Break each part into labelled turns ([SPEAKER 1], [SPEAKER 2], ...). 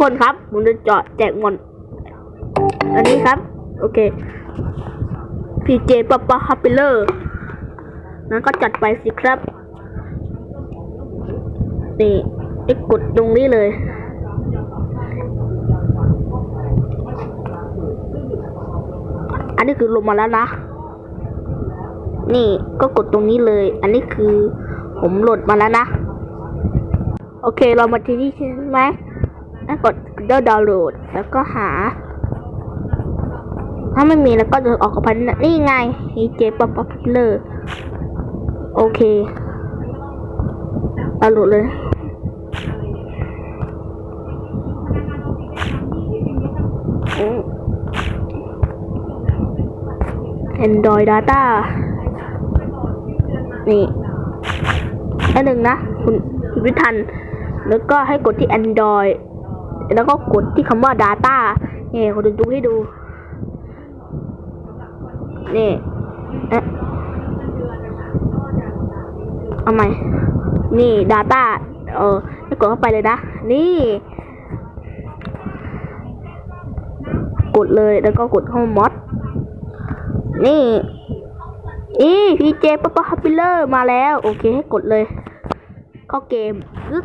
[SPEAKER 1] คนครับผมจะเจาะแจกหมดอันนี้ครับ โอเคพีเจปปะฮัปเปเลอร์นั้นก็จัดไปสิครับนี่ไอ้กดตรงนี้เลย อันนี้คือลงมาแล้วนะ นี่ก็กดตรงนี้เลย อันนี้คือผมโหลดมาแล้วนะ โอเคเรามาที่นี่ใช่ไหม แล้วกดดาวน์โหลดแล้วก็หา ถ้าไม่มีแล้วก็จะออกกับพันนี่ไง EJ ป๊อปป๊อปเลอร์โอเคดาวน์โหลดเลยอืม Android Data นี่อันหนึ่งนะ คุณคุณวิทัน แล้วก็ให้กดที่ Android แล้วก็กดที่คำว่า Data นี่คุณดูดูให้ดู นี่เอ๊ะเอาใหม่ นี่ Data เออให้กดเข้าไปเลยนะ นี่ กดเลยแล้วก็กดเข้ามอดนี่อีพีเจป๊อปฮับปิเลอร์มาแล้ว โอเคให้กดเลย เข้าเกมึ๊บ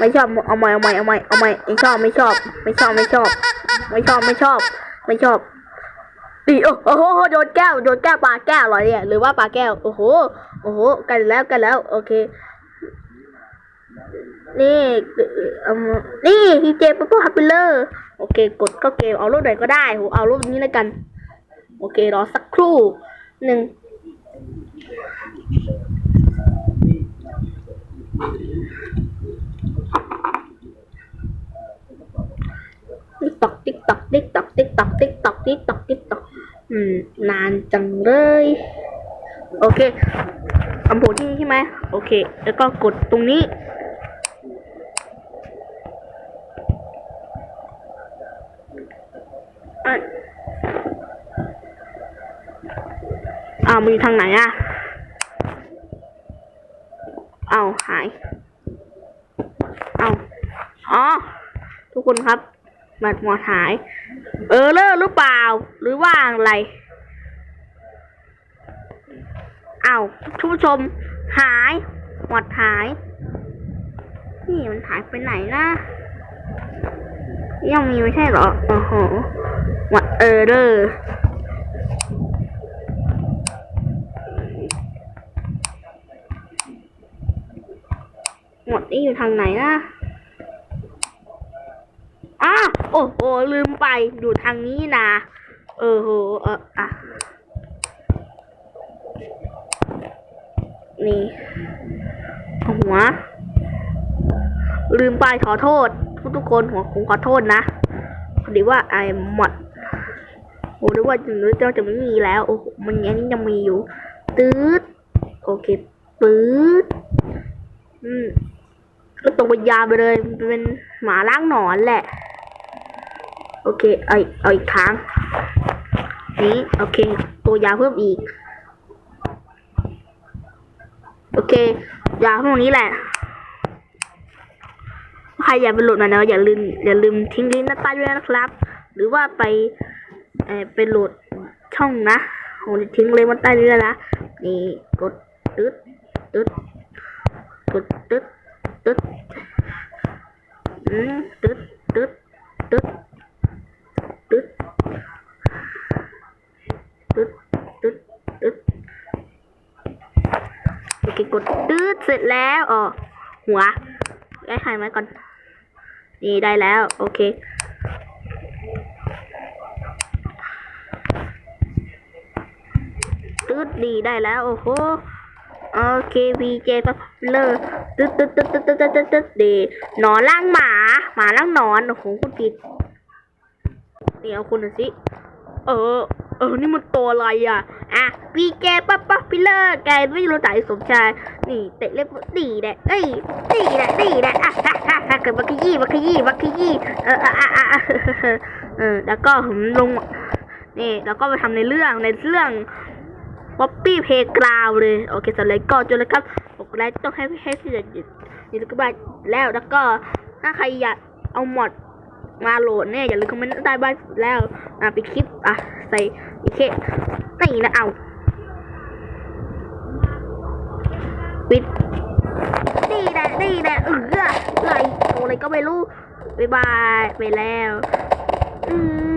[SPEAKER 1] ไม่ชอบเอาใหม่เอาใหม่เอาใหม่เอาใหม่ไม่ชอบไม่ชอบ ไม่ชอบไม่ชอบ ไม่ชอบไม่ชอบ ไม่ชอบดิโอ้โหโดนแก้วโดนแก้วปลาแก้วเหรอเนี่ยหรือว่าปลาแก้วโอ้โหโอ้โหกันแล้วกันแล้ว โอเค นี่อ่อนี่ทีเจป๊อปฮับปิเลอร์โอเค กดก็เกมเอารูปไหนก็ได้โหเอารูปนี้แล้วกัน โอเครอสักครู่หนึ่งติ๊กตอกติ๊กตอกติ๊กตอกติ๊กตอกติ๊กตอกติ๊กตอกติ๊กตอกอืม นานจังเลย โอเคคำพูดที่นี่ใช่ไหมโอเค แล้วก็กดตรงนี้ อ้าวมันอยู่ทางไหนอะเอาหาย เอาอ๋อ ทุกคนครับ บัตรหมดหาย เออเลอร์หรือเปล่า หรือว่าอะไร อาวทุกผู้ชม หายหมดหาย นี่มันหายไปไหนนะ ยังมีไม่ใช่เหรอ โอ้โหวัดเออเดอร์หมดนี่อยู่ทางไหนนะอ้าโอ้โหลืมไป อยู่ทางนี้นะ เออโหเอออะ นี่หัว ลืมไปขอโทษ ทุกทุกคนหัวผมขอโทษนะพอดีว่าไอ้หมดโอ้นึกว่าจะนึกว่าจะไม่มีแล้วโอ้โหมันยังนี้ยังมีอยู่ตืดโอเคปื๊ดอืมก็ตรงไปยาไปเลยเป็นหมาล้างหนอนแหละ โอเค เอาอีกเอาอีกครั้งนี้ โอเค ตัวยาเพิ่มอีก โอเค อยาวเท่านี้แหละ ใครอยากไปโหลดมาเนาะอย่าลืมอย่าลืมทิ้งลิงก์หน้าใต้ด้วยนะครับ หรือว่าไปเออไปโหลดช่องนะผมจะทิ้งเลยมาใต้ด้วยนะ นี่กดตึ๊ดตึ๊ดกดตึ๊ดตึ๊ดอืมตึ๊ดตึ๊ด เสร็จแล้วอ๋อหัวแก้ถ่ไหมก่อน นี่ได้แล้ว โอเค ตึ๊ดดีได้แล้ว โอ้โหโอเควีเจปั๊บเลอตึ๊ดตึ๊ดตึ๊ดตึ๊ดตึ๊ดตึ๊ดตึ๊ดดีหนอนล่างหมา หมาล่างหนอนโอ้โหคุณผิดเดี๋ยวคุณสิ เออ เออ นี่มันตัวอะไรอะ อะวีเจป๊อปป๊อปเลอร์แกไม่รู้จักสมชาย นี่เตะเล็บดีแหละเอ้ยดีแหละดีแหละอะฮ่าฮ่าฮ่าเกิดมาขยี้มาขยี้มาขยี้เอออะอะอะอะเออ แล้วก็ผมลง นี่ แล้วก็ไปทำในเรื่อง ในเรื่องป๊อปปี้เพกราวเลย โอเคสำหรับก็จนแล้วครับบอกแล้วต้องให้ให้ที่จะหยุดหยุดก็ไปแล้ว แล้วก็ถ้าใครอยากเอาหมด มาโหลดแน่อย่าลืมคอมเมนต์ใต้บ้านแล้วอะไปดคลิปอะใส่อีกเคนี่นะเอาปิดนี่แหละนี่แหละเอออะไรตัวอะไรก็ไม่รู้บายบายไปแล้ว อืม